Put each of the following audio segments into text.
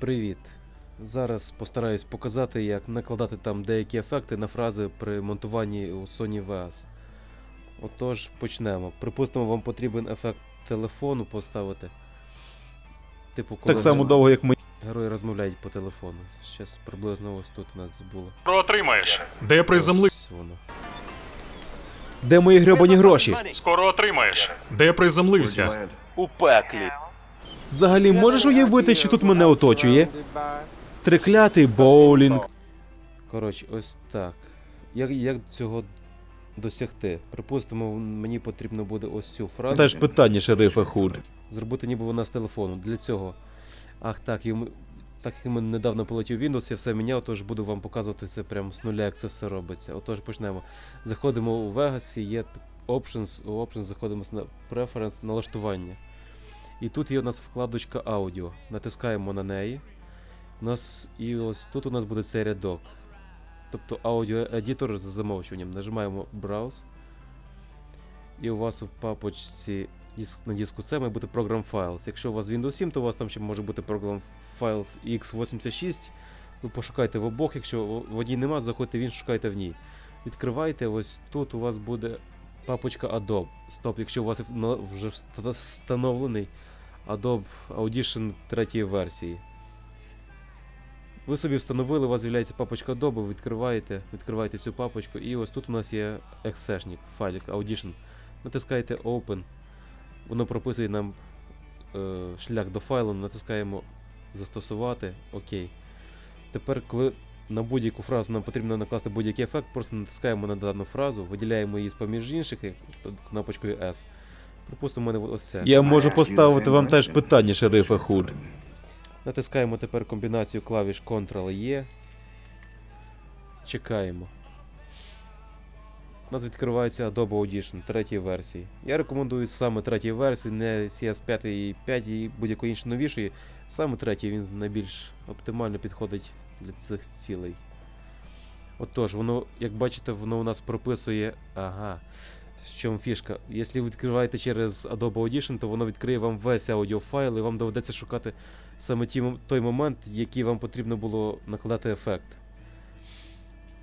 Привіт. Зараз постараюсь показати, як накладати там деякі ефекти на фрази при монтуванні у Sony Vegas. Отож, почнемо. Припустимо, вам потрібен ефект телефону поставити. Типу, коли Так само довго, як ми. герої розмовляють по телефону. Щас приблизно ось тут у нас було. Отримаєш. Де приземли? Ось воно. Де мої гребані гроші? Скоро отримаєш. Де приземлився? У пеклі. Взагалі, можеш уявити, що тут мене оточує? Триклятий боулінг. Коротше, ось так. Як, як цього досягти? Припустимо, мені потрібно буде ось цю фразу. Теж питання, шерифа Худ. зробити ніби вона з телефону. Для цього. Ах так, йому. Так як ми недавно полетів Windows, я все міняв, тож буду вам показувати це прямо з нуля, як це все робиться. Отож почнемо. Заходимо у Vegas, є Options, у Options заходимо на Preference, налаштування. І тут є у нас вкладочка аудіо. Натискаємо на неї. У нас, і ось тут у нас буде цей рядок. Тобто аудіо-едітор з замовчуванням. Нажимаємо Browse. І у вас в папочці на диску C має бути Program Files. Якщо у вас Windows 7, то у вас там ще може бути Program Files x86. Ви пошукайте в обох, якщо в одній нема, заходьте в іншу, шукайте в ній. Відкривайте, ось тут у вас буде папочка Adobe. Стоп, якщо у вас вже встановлений Adobe Audition третьої версії. Ви собі встановили, у вас з'являється папочка Adobe, відкриваєте, відкриваєте цю папочку, і ось тут у нас є ексешник, файлик Audition. Натискаєте Open. Воно прописує нам е, шлях до файлу, натискаємо Застосувати. Окей. Тепер, коли на будь-яку фразу нам потрібно накласти будь-який ефект, просто натискаємо на дану фразу, виділяємо її з поміж інших кнопочкою S. Припустимо, у мене ось це. Я можу поставити вам теж питання, шерифа Худ. Натискаємо тепер комбінацію клавіш Ctrl-E. Чекаємо. У нас відкривається Adobe Audition третьої версії. Я рекомендую саме третій версії, не CS5 і 5 і будь-якої іншої новішої. Саме третій він найбільш оптимально підходить для цих цілей. Отож, воно, як бачите, воно у нас прописує. Ага. В чому фішка? Якщо ви відкриваєте через Adobe Audition, то воно відкриє вам весь аудіофайл і вам доведеться шукати саме ті, той момент, який вам потрібно було накладати ефект.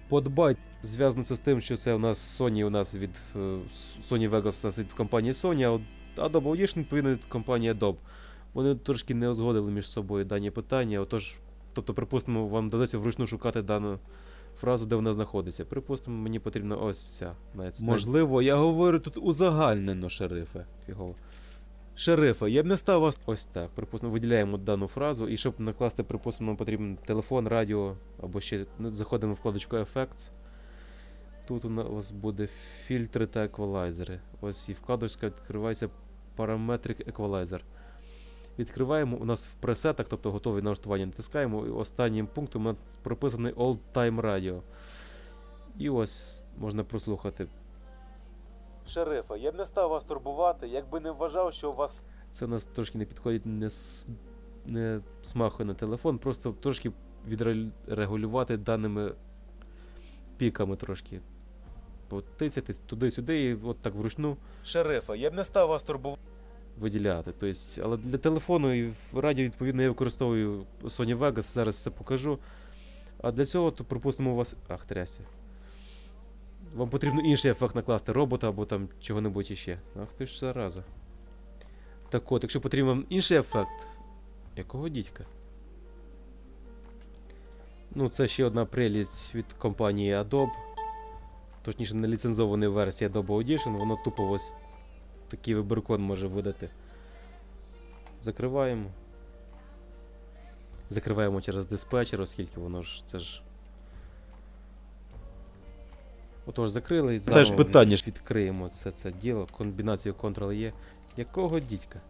Подбайте. Зв'язано це з тим, що це у нас Sony у нас від е, Sony Vegas у нас від компанії Sony, а Adobe Audition відповідно від компанії Adobe. Вони трошки не узгодили між собою дані питання. Отож, тобто, припустимо, вам доведеться вручну шукати дану фразу, де вона знаходиться. Припустимо, мені потрібна ось ця. Навіть, Можливо, я говорю тут узагальнено, шерифе. фігово. Шерифе, я б не став вас. Ось так. Припустимо, виділяємо дану фразу, і щоб накласти, припустимо, нам потрібен телефон, радіо, або ще ну, заходимо в вкладочку Effects. Тут у нас буде фільтри та еквалайзери. Ось і вкладочка відкривається Parametric Equalizer. Відкриваємо у нас в пресетах, тобто готові налаштування, натискаємо, і останнім пунктом у нас прописаний All Time Radio. І ось можна прослухати Шерифе, я б не став вас турбувати, якби не вважав, що у вас. Це у нас трошки не підходить, не, с- не смахує на телефон, просто трошки відрегулювати даними піками трошки. Потицяти туди-сюди і от так вручну Шерифе, я б не став вас турбувати. Виділяти. Тобто, але для телефону і в радіо, відповідно, я використовую Sony Vegas, зараз це покажу. А для цього, то, припустимо, у вас. Ах, трясся. Вам потрібно інший ефект накласти робота або там чого-небудь іще. Ах ти ж зараза. Так от, якщо потрібен вам інший ефект. Якого дідька? Ну, це ще одна прелість від компанії Adobe. Точніше, не ліцензована версія Adobe Audition, воно тупо ось такий вибіркон може видати. Закриваємо. Закриваємо через диспетчер, оскільки воно ж це ж. Отож, закрили і заново питання. відкриємо це, це діло, комбінацію Ctrl-E. Якого дідька?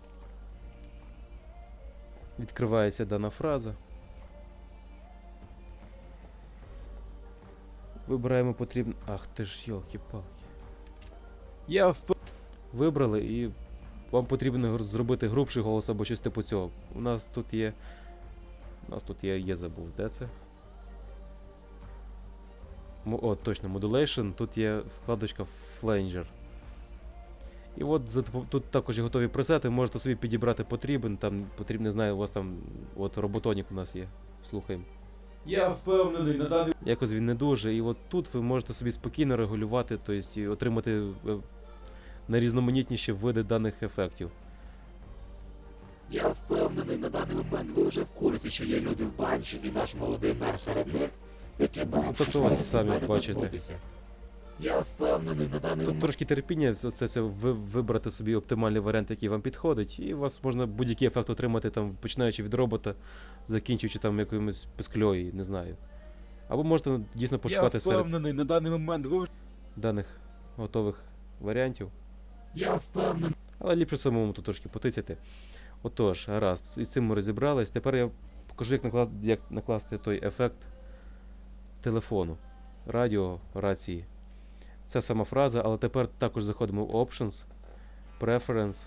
Відкривається дана фраза. Вибираємо потрібно. Ах ти ж йолки-палки. Я вп... Вибрали і вам потрібно зробити грубший голос або щось типу цього. У нас тут є. У нас тут є, є забув, де це? О, точно, Modulation. Тут є вкладочка Flanger. І от за тут також є готові пресети, можете собі підібрати потрібен, там потрібен, не знаю, у вас там от роботонік у нас є. Слухаємо. Я впевнений, на даний Якось він не дуже. І от тут ви можете собі спокійно регулювати, тобто і отримати е, найрізноманітніші види даних ефектів. Я впевнений, на даний момент ви вже в курсі, що є люди в банші і наш молодий мер серед них, які тобто щось ось самі бачите. Я впевнений, на даний момент. трошки терпіння, це все ви, вибрати собі оптимальний варіант, який вам підходить, і у вас можна будь-який ефект отримати, там, починаючи від робота, закінчуючи там якимось пискльою, не знаю. Або можете дійсно Я пошукати серед впевнений, на даний момент ви вже даних готових варіантів. Я впевнений. Але ліпше самому тут трошки потицяти. Отож, гаразд, із цим ми розібрались. Тепер я покажу, як накласти, як накласти той ефект телефону, радіо, рації. Це сама фраза, але тепер також заходимо в Options, Preference,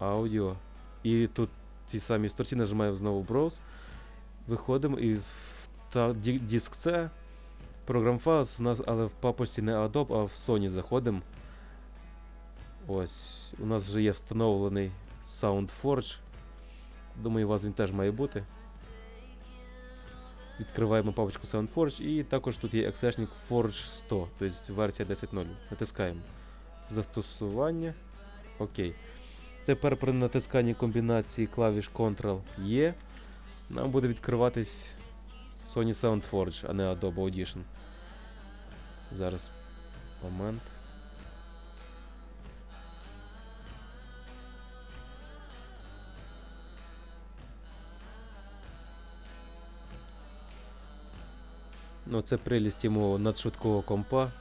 Audio. І тут ці самі сторінці нажимаємо знову Browse. Виходимо і в та, диск C, Program Files у нас, але в папочці не Adobe, а в Sony заходимо. Ось, у нас вже є встановлений SoundForge. Думаю, у вас він теж має бути. Відкриваємо папочку SoundForge і також тут є Accessioning Forge 100, тобто версія 10.0. Натискаємо застосування. Окей. Тепер при натисканні комбінації клавіш Ctrl-E нам буде відкриватись Sony SoundForge, а не Adobe Audition. Зараз момент. Ну, це прелість йому надшвидкого компа.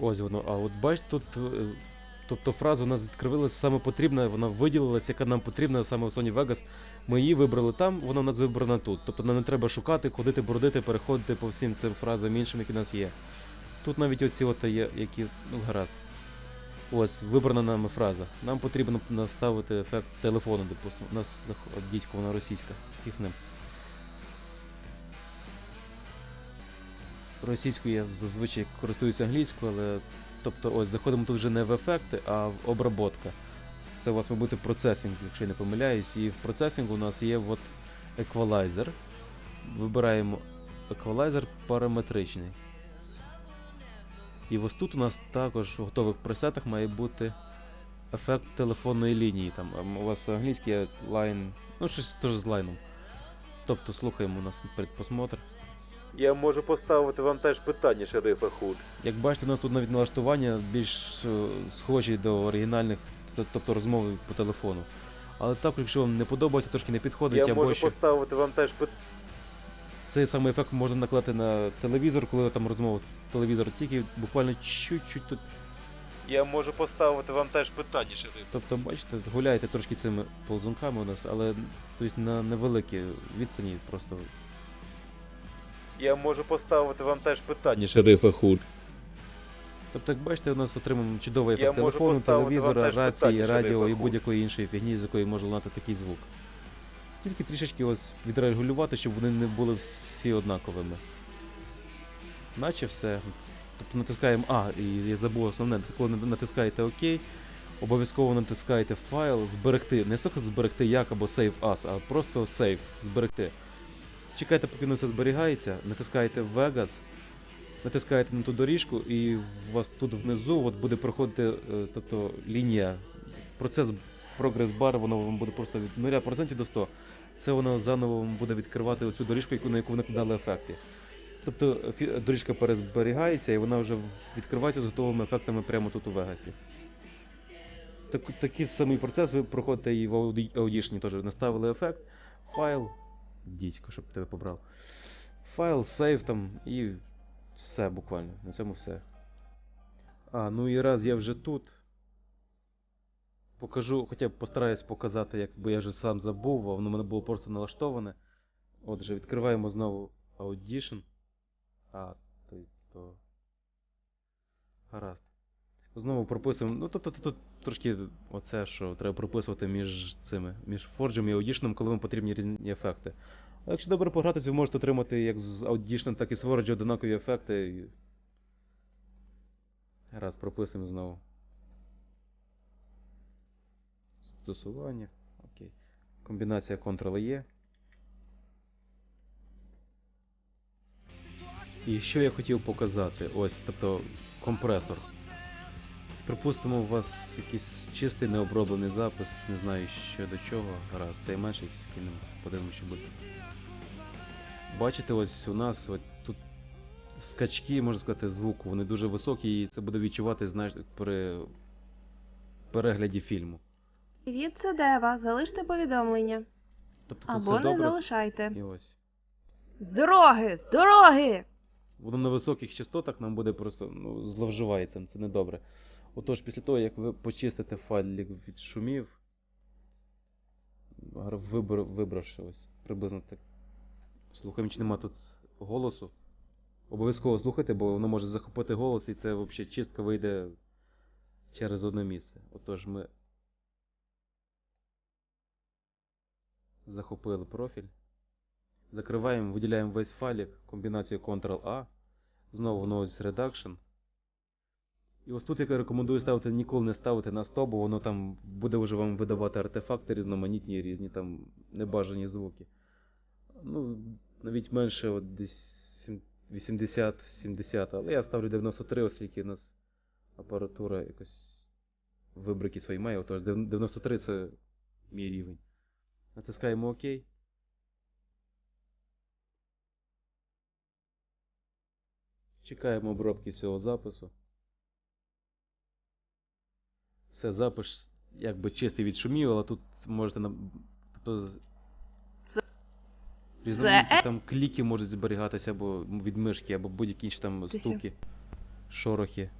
Ось воно. А от бачите, тут. е, Тобто фраза у нас відкривалася саме потрібна, вона виділилася, яка нам потрібна саме у Sony Vegas. Ми її вибрали там, вона у нас вибрана тут. Тобто нам не треба шукати, ходити, бродити, переходити по всім цим фразам іншим, які у нас є. Тут навіть оці от є, які. Ну, гаразд. Ось, вибрана нами фраза. Нам потрібно наставити ефект телефону, допустимо. У нас дідько, вона російська. Фіг з ним. Російською я зазвичай користуюся англійською, але. Тобто, ось заходимо тут вже не в ефекти, а в обработка. Це у вас має бути процесинг, якщо я не помиляюсь. І в процесингу у нас є от еквалайзер. Вибираємо еквалайзер параметричний. І ось тут у нас також в готових пресетах має бути ефект телефонної лінії. Там ем, у вас англійський лайн, ну щось теж з лайном. Тобто слухаємо у нас предпосмотр. Я можу поставити вам теж питання, шерифа Худ. Як бачите, у нас тут навіть налаштування більш е, схожі до оригінальних, тобто розмови по телефону. Але також, якщо вам не подобається, трошки не підходить, Я або можу ще... поставити вам теж питання. Цей самий ефект можна наклати на телевізор, коли там розмова телевізор тільки буквально чуть-чуть тут. Я можу поставити вам теж питання, шериф. Тобто, бачите, гуляєте трошки цими ползунками у нас, але тобто, на невеликій відстані просто. Я можу поставити вам теж питання, шерифа Худ. Тобто, як бачите, у нас отриманий чудовий ефект телефону, телевізора, рації, питання, радіо шерифа і будь-якої іншої фігні, з якої може лунати такий звук. Тільки трішечки ось відрегулювати, щоб вони не були всі однаковими. Наче все. Тобто натискаємо. А, і я забув основне, коли натискаєте ОК, обов'язково натискаєте файл, зберегти. Не сухо зберегти як або save as, а просто save, зберегти. Чекайте, поки воно все зберігається, натискаєте Vegas, натискаєте на ту доріжку, і у вас тут внизу от буде проходити е, тобто, лінія. Процес прогрес бар, воно вам буде просто від 0% до 100. Це воно заново буде відкривати оцю доріжку, на яку ви накладали ефекти. Тобто доріжка перезберігається і вона вже відкривається з готовими ефектами прямо тут у Вегасі. Так, такий самий процес ви проходите і в Audition теж. Наставили ефект, файл, дідько, щоб тебе побрав. Файл, сейв там і все буквально. На цьому все. А, ну і раз я вже тут. Покажу, хоча б постараюсь показати, як, бо я вже сам забув, воно в мене було просто налаштоване. Отже, відкриваємо знову Audition. А, то, то. Гаразд. Знову прописуємо. Ну, тобто тут трошки оце, що треба прописувати між цими, між Forge і Audition, коли вам потрібні різні ефекти. А якщо добре погратися, ви можете отримати як з Audition, так і з Forge одинакові ефекти. Раз, прописуємо знову. Стосування. Окей. Комбінація Ctrl-E. І що я хотів показати? Ось, тобто компресор. Припустимо, у вас якийсь чистий необроблений запис, не знаю що до чого. Гаразд, цей менший скинемо, подивимося, що буде. Бачите, ось у нас от тут скачки, можна сказати, звуку, вони дуже високі, і це буде відчувати, знаєш, при перегляді фільму. Привіт, це Дева. Залиште повідомлення. Тобто тут Або все не добре. залишайте. І ось. З дороги! З дороги! Воно на високих частотах нам буде просто ну, зловживається, це недобре. Отож, після того, як ви почистите файлик від шумів, вибор, вибравши ось приблизно так. Слухаємо, чи нема тут голосу. Обов'язково слухайте, бо воно може захопити голос, і це взагалі чистка вийде через одне місце. Отож, ми захопили профіль. Закриваємо, виділяємо весь файлик, комбінацію Ctrl-A, знову Noise Reduction. І ось тут я рекомендую ставити ніколи не ставити на 100, бо воно там буде вже вам видавати артефакти різноманітні, різні там небажані звуки. Ну, навіть менше от десь 80-70, але я ставлю 93, оскільки у нас апаратура якось вибрики свої має. Отож, 93 це мій рівень. Натискаємо ОК. Чекаємо обробки цього запису. Все, запис якби чистий від шумів, але тут можете нам. Тобто. Різноманітні там кліки можуть зберігатися або від мишки, або будь-які інші там стуки, шорохи.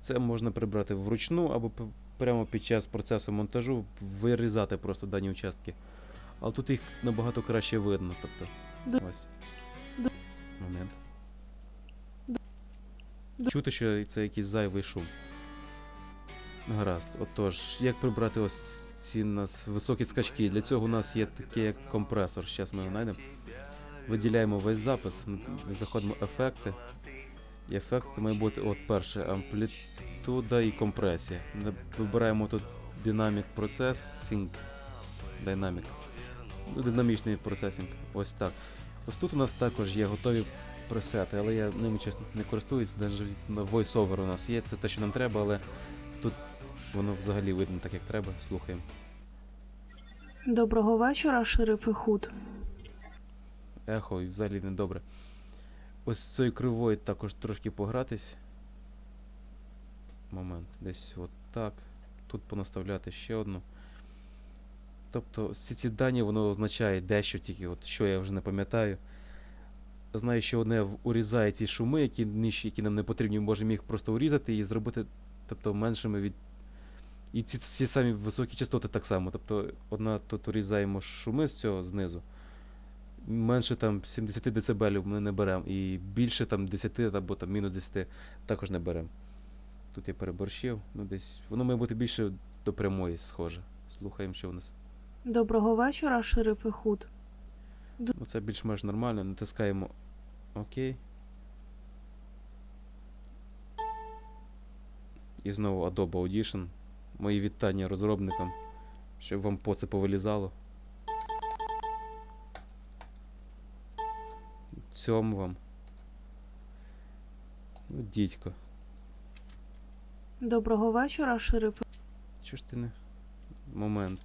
Це можна прибрати вручну або прямо під час процесу монтажу вирізати просто дані участки. Але тут їх набагато краще видно. Тобто. Ось. Момент. Чути, що це якийсь зайвий шум. Гаразд. Отож, як прибрати ось ці нас високі скачки? Для цього у нас є такий як компресор. Зараз ми його знайдемо. Виділяємо весь запис, заходимо в ефекти. І ефект має бути от перше амплітуда і компресія. Вибираємо тут Dynamic Processing. Dynamic. Динамічний процесінг. Ось так. Ось тут у нас також є готові пресети, але я ними чесно не користуюсь. Навіть на VoiceOver у нас є. Це те, що нам треба, але тут воно взагалі видно так, як треба. Слухаємо. Доброго вечора, шерифи Худ. Ехо і взагалі не добре. Ось з цією кривою також трошки погратись. Момент. Десь от так. Тут понаставляти ще одну. Тобто всі ці дані воно означає дещо тільки, от що я вже не пам'ятаю. Знаю, що одне урізає ці шуми, які нижчі, які нам не потрібні, ми можемо їх просто урізати і зробити тобто, меншими від. І ці, ці самі високі частоти так само. Тобто, одна тут урізаємо шуми з цього знизу менше там 70 дБ ми не беремо. І більше там 10 або там мінус 10 також не беремо. Тут я переборщив, ну десь. Воно має бути більше до прямої схоже. Слухаємо, що у нас. Доброго вечора, шерифи Худ. Ну це більш-менш нормально. Натискаємо ОК. І знову Adobe Audition. Мої вітання розробникам, щоб вам по це повилізало. Цьому вам. Ну, дідько. Доброго вечора, шерифи. Чого ж ти не. Момент.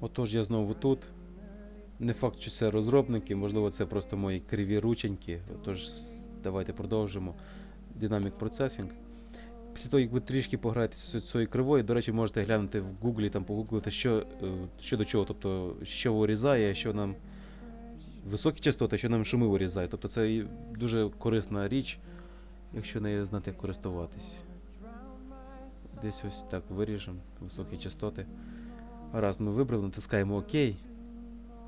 Отож, я знову тут. Не факт, що це розробники, можливо, це просто мої криві рученьки. Отож, давайте продовжимо. Dynamic Processing. Після того, як ви трішки пограєте з цією кривою, до речі, можете глянути в Гуглі, там погуглити, що, е, що до чого, тобто, що вирізає, що нам високі частоти, що нам шуми вирізає. Тобто це дуже корисна річ, якщо не знати, як користуватись. Десь ось так виріжемо високі частоти. Раз ми вибрали, натискаємо ОК.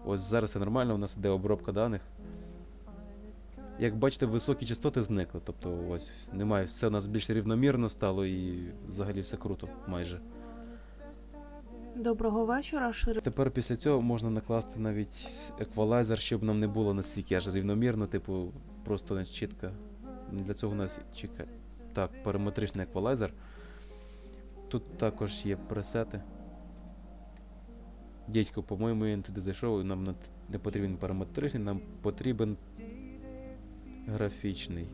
Ось зараз все нормально, у нас іде обробка даних. Як бачите, високі частоти зникли. Тобто ось немає, все у нас більш рівномірно стало і взагалі все круто майже. Доброго вечора, шериф. Тепер після цього можна накласти навіть еквалайзер, щоб нам не було настільки аж рівномірно, типу, просто не чітко. Для цього у нас чекай. Так, параметричний еквалайзер. Тут також є пресети. Дідько, по-моєму, він туди зайшов, нам не- потрібен параметричний, нам потрібен графічний.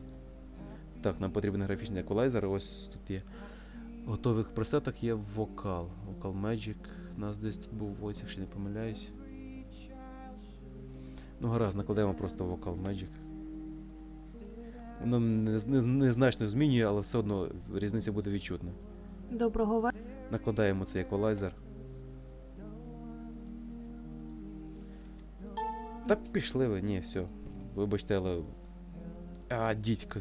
Так, нам потрібен графічний еквалайзер. Ось тут є. В готових пресетах є вокал. Вокал Magic. У нас десь тут був voice, якщо не помиляюсь. Ну, гаразд, накладемо просто вокал Magic. Воно не- не- незначно змінює, але все одно різниця буде відчутна. Доброго вечора. Накладаємо цей еквалайзер. Так пішли ви, ні, все. Вибачте, але. А, дідько.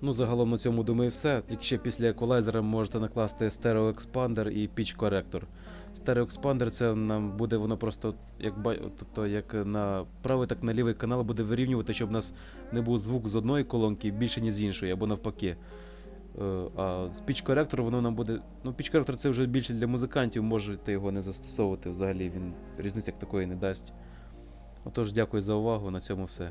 Ну, загалом на цьому думаю все. Тільки ще після еквалайзера можете накласти стереоекспандер і піч коректор. Стереоекспандер це нам буде воно просто як тобто як на правий, так на лівий канал буде вирівнювати, щоб у нас не був звук з одної колонки більше, ніж з іншої, або навпаки. Е, А з піч коректор воно нам буде. Ну, піч коректор це вже більше для музикантів, можете його не застосовувати взагалі, він різниці як такої не дасть. Отож, дякую за увагу, на цьому все.